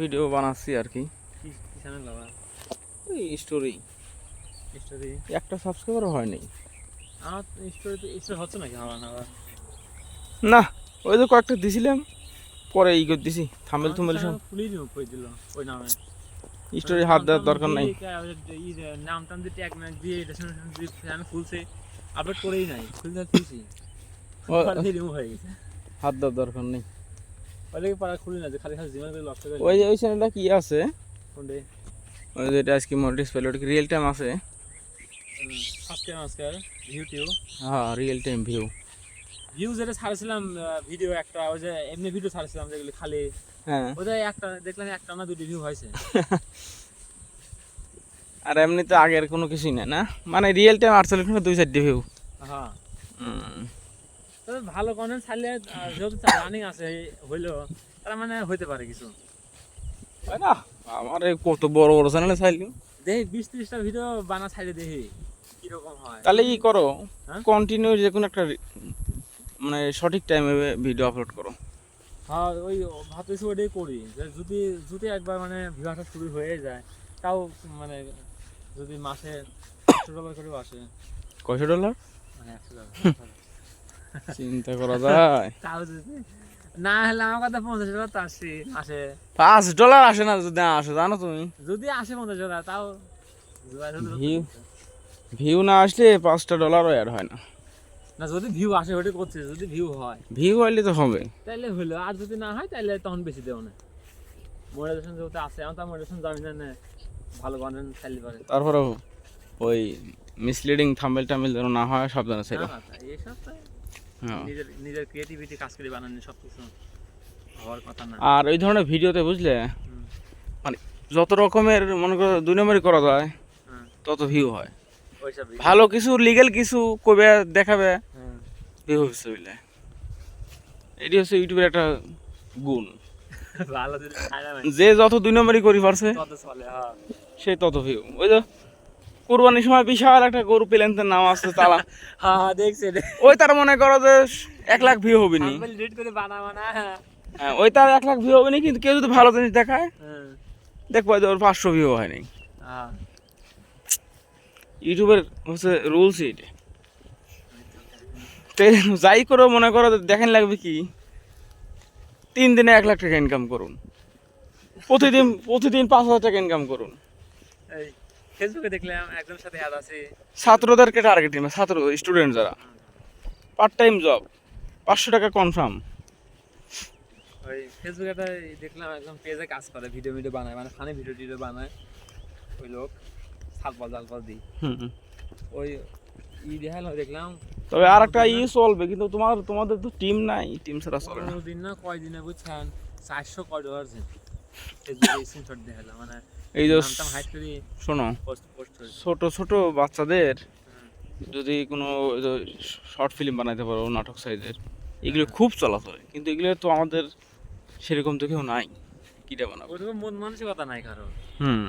Video বানাচ্ছি আর কি। ওই স্টোরি স্টোরি একটা সাবস্ক্রাইবারও হয়নি। আমার স্টোরি স্টোরি হচ্ছে নাকি? আমার না ওই যে কয়েকটা দিছিলাম পরে ই করে দিছি থামেল থুমেল সব। channel কই দিল ওই নামে। স্টোরি হাত দেওয়ার দরকার নাই। নাম টাম দিয়ে ট্যাগ ম্যাগ খুলছে আপলোড করেই নাই খুলতে হাত দেওয়ার দরকার নেই। ওইটা পাড়া খুলি না যে খালি খালি জিমেল করে লক করে ওই যে ওই চ্যানেলটা কি আছে? কোনটে? ওই যে এটা আজকে মোটিস পেল ওটা রিয়েল টাইম আছে। আজকে নমস্কার ইউটিউব হ্যাঁ রিয়েল টাইম ভিউ ভিউ যেটা ছাড়ছিলাম ভিডিও একটা ওই যে এমনি ভিডিও ছাড়ছিলাম যেগুলো খালি। হ্যাঁ। ওদের একটা দেখলাম একটা না দুটি ভিউ হয়েছে। আর এমনিতে আগের কোনো কিছুই না না? মানে রিয়েল টাইম আটচল্লিশ দুই চারটে ভিউ হ্যাঁ। তবে ভালো কন্টেন্ট ছাড়লে যেহেতু রানিং আছে হইল তার মানে হইতে পারে কিছু। তাই না? আমার কত বড় বড় চ্যানেলে চাইলি দেখি বিশ ত্রিশটা ভিডিও বানা ছাড়ে দেখি কীরকম হয়। তাহলে কি করো হ্যাঁ? কন্টিনিউ যে কোনো একটা মানে সঠিক টাইমে ভিডিও আপলোড করো। হ্যাঁ ওই ভাবতেছি ওটাই করি যে যদি যদি একবার মানে আসা শুরু হয়ে যায় তাও মানে যদি মাসে একশো ডলার করেও আসে। কয়শো ডলার মানে একশো ডলার চিন্তা করা যায়। না হলে আমার কথা পঞ্চাশ ডলার তো আসছি মাসে পাঁচ ডলার আসে না যদি আসে জানো তুমি? যদি আসে পঞ্চাশ ডলার তাও ভিউ ভিউ না আসলে পাঁচটা ডলারও অ্যাড হয় না। না যদি ভিউ আসে ওটা করছে যদি ভিউ হয়। ভিউ হইলে তো হবে। তাইলে হলো আর যদি না হয় তাহলে তখন বেশি দেবো না। মোটিভেশন যেহেতু আছে আমার তো জানি না ভালো কন্টেন্ট চাইলে পারে। তারপরেও ওই মিসলিডিং থাম্বেল টাম্বেল যেন না হয় সাবধানে ছিল নিজের নিজের ক্রিয়েটিভিটি কাজ করে বানানো সব কিছু। হওয়ার কথা না। আর ওই ধরনের ভিডিওতে বুঝলে মানে যত রকমের মনে করো দুই নম্বরই করা যায় তত ভিউ হয়। ভালো কিছু লিগেল কিছু কবে দেখাবে? ভিউ হচ্ছে বুঝলে। এটি হচ্ছে ইউটিউবের একটা গুণ। যে যত দুই নম্বরই করি পারছে হ্যাঁ। সে তত ভিউ ওই তো কোরবানির সময় বিশাল একটা গরু প্লেনতে নাম আসছে তালা। হ্যাঁ হ্যাঁ, দেখছি ওই তার মনে করো যে এক লাখ ভিউ হবে নি। হ্যাঁ হ্যাঁ, ওই তার এক লাখ ভিউ হবে নি কিন্তু কেউ যদি ভালো জিনিস দেখায় হুম, দেখব ওর পাঁচশো ভিউ হয়নি। হ্যাঁ ইউটিউবের হচ্ছে রুলস এটা। যাই করো মনে করো দেখেন লাগবে কি? তিন দিনে এক লাখ টাকা ইনকাম করুন। প্রতিদিন প্রতিদিন পাঁচ হাজার টাকা ইনকাম করুন। এই। ফেসবুকে দেখলাম একজনের সাথে অ্যাড আছে। ছাত্রদেরকে টার্গেটিং ছাত্র স্টুডেন্ট যারা। পার্ট টাইম জব পাঁচশো টাকা কনফার্ম ওই ফেসবুকে দেখলাম একদম পেজে কাজ করে ভিডিও ভিডিও বানায় মানে ফানি ভিডিও টিডিও বানায়। ওই লোক সালপাল জালপাল দিই। হুম ওই ই দেখাল দেখলাম তবে আর একটা ই চলবে কিন্তু তোমার তোমাদের তো টিম নাই টিম ছাড়া চলে না। পনেরো দিন না কয় দিনে বুঝছেন চারশো কয় ডলার মানে এই যে করে শোনো ছোট ছোট বাচ্চাদের যদি কোনো শর্ট ফিল্ম বানাইতে পারো নাটক সাইজের এগুলো খুব চলাচল কিন্তু এগুলো তো আমাদের সেরকম তো কেউ নাই। কিটা বানাবো? মন মানসিকতা নাই কারও হুম।